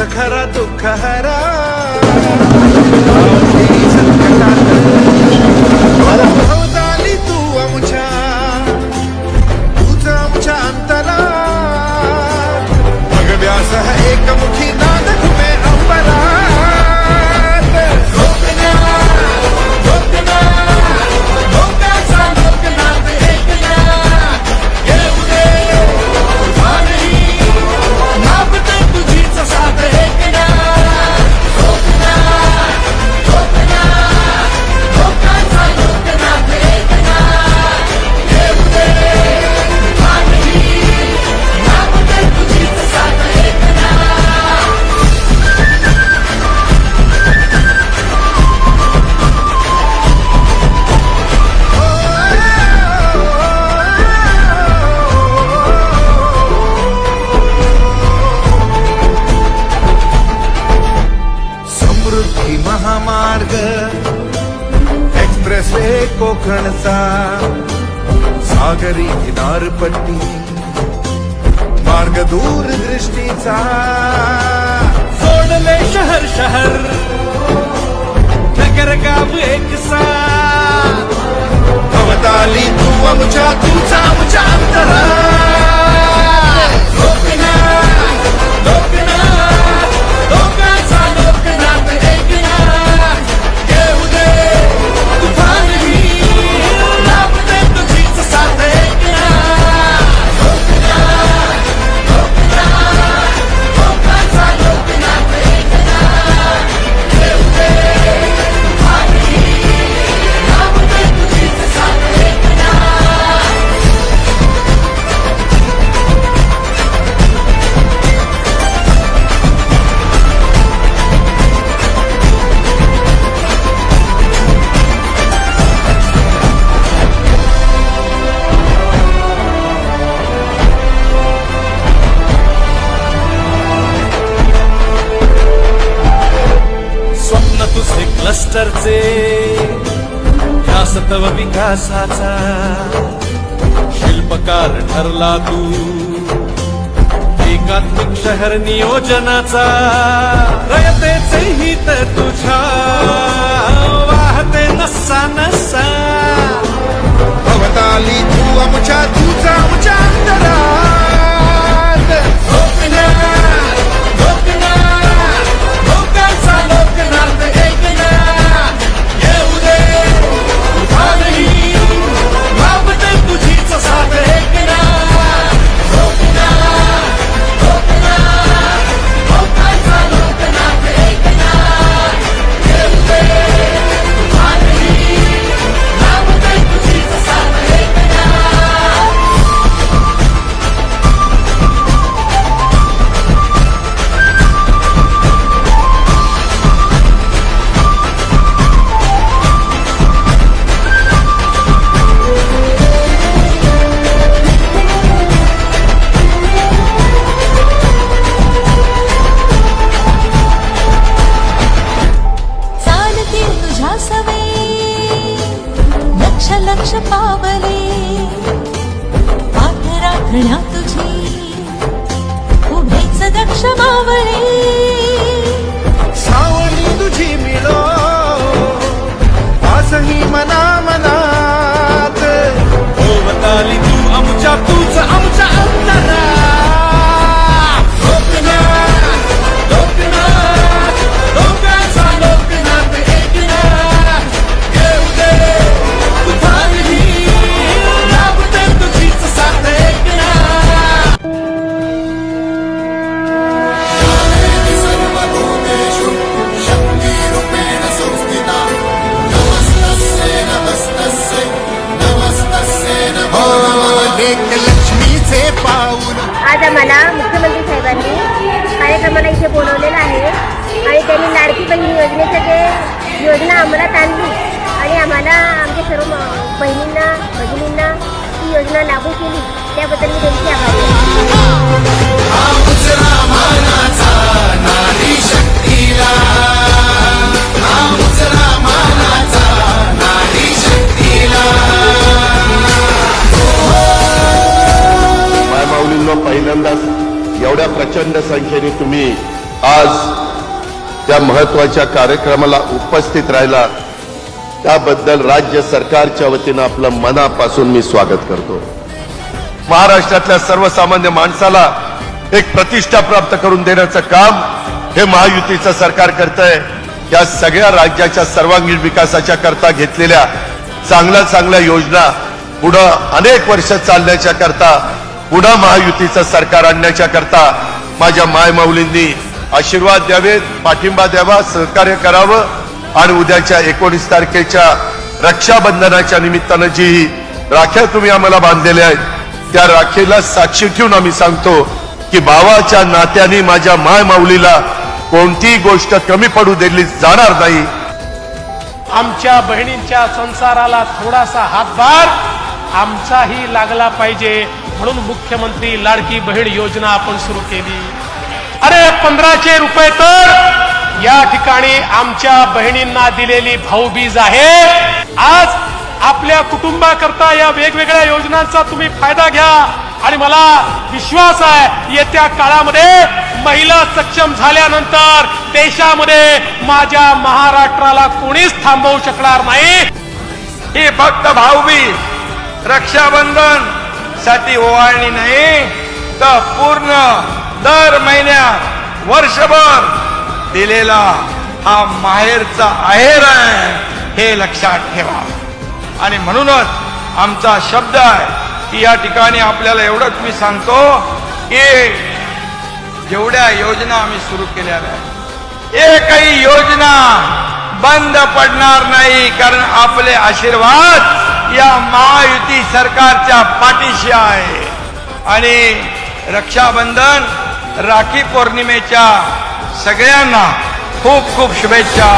तूच खरा दुःख हरा. मावशी तू आमच्या तूच आमच्या एकमुखी कोकणचा. सागरी किनारपट्टी मार्ग दूरदृष्टीचा सोडले शहर शहर नगर गाव एकसा. भवताली तू आमच्या तुमचा आमच्या अंतरा. क्लस्टरचे ह्या सतव विकासाचा शिल्पकार ठरला तू. एकात्मिक शहर नियोजनाचा रयतेचे हित तुझ्या. वाहते नसा नसा. चालतील लक्ष लक्ष पावले. पाठ राखण्या तुझी उभेच दक्ष मावळे. बहीण योजनेचं जे योजना अंमलात आणली आणि आम्हाला आमच्या सर्व बहिणींना भगिनींना ती योजना लागू केली त्याबद्दल मी त्यांची आभारी आहे. पहिल्यांदाच एवढ्या प्रचंड संख्येने तुम्ही आज त्या महत्त्वाच्या कार्यक्रमाला उपस्थित राहिला. त्याबद्दल राज्य सरकारच्या वतीनं आपलं मनापासून मी स्वागत करतो. महाराष्ट्रातल्या सर्वसामान्य माणसाला एक प्रतिष्ठा प्राप्त करून देण्याचं काम हे महायुतीचं सरकार करत आहे या सगळ्या राज्याच्या सर्वांगीण विकासाच्या करता घेतलेल्या चांगल्या चांगल्या योजना पुढं अनेक वर्ष चालण्याच्या करता पुन्हा महायुतीचं सरकार आणण्याच्या करता माझ्या मायमाऊलींनी आशीर्वाद द्यावेत पाठिंबा द्यावा सहकार्य करावं आणि उद्याच्या एकोणीस तारखेच्या रक्षाबंधनाच्या निमित्तानं जी राख्या तुम्ही आम्हाला बांधलेल्या आहेत त्या राखेला साक्षी ठेवून आम्ही सांगतो की भावाच्या नात्याने माझ्या माय माऊलीला कोणतीही गोष्ट कमी पडू दिली जाणार नाही. आमच्या बहिणींच्या संसाराला थोडासा हातभार आमचाही लागला पाहिजे म्हणून मुख्यमंत्री लाडकी बहीण योजना आपण सुरू केली. अरे पंधराशे रुपये तर या ठिकाणी आमच्या बहिणींना दिलेली भाऊबीज आहे. आज आपल्या कुटुंबाकरता या वेगवेगळ्या योजनांचा तुम्ही फायदा घ्या. आणि मला विश्वास आहे येत्या काळामध्ये महिला सक्षम झाल्यानंतर देशामध्ये माझ्या महाराष्ट्राला कोणीच थांबवू शकणार नाही. ही फक्त भाऊबीज रक्षाबंधनसाठी ओवाळणी नाही. तर पूर्ण दर महिन्यात वर्षभर दिलेला हा माहेरचा आहेर आहे हे लक्षात ठेवा. आणि म्हणूनच आमचा शब्द आहे की या ठिकाणी आपल्याला एवढंच मी सांगतो की जेवढ्या योजना आम्ही सुरू केल्या आहेत एकही योजना बंद पडणार नाही कारण आपले आशीर्वाद या महायुती सरकारच्या पाठीशी आहे. आणि रक्षाबंधन राखी पौर्णिमेच्या सगळ्यांना खूप खूप शुभेच्छा.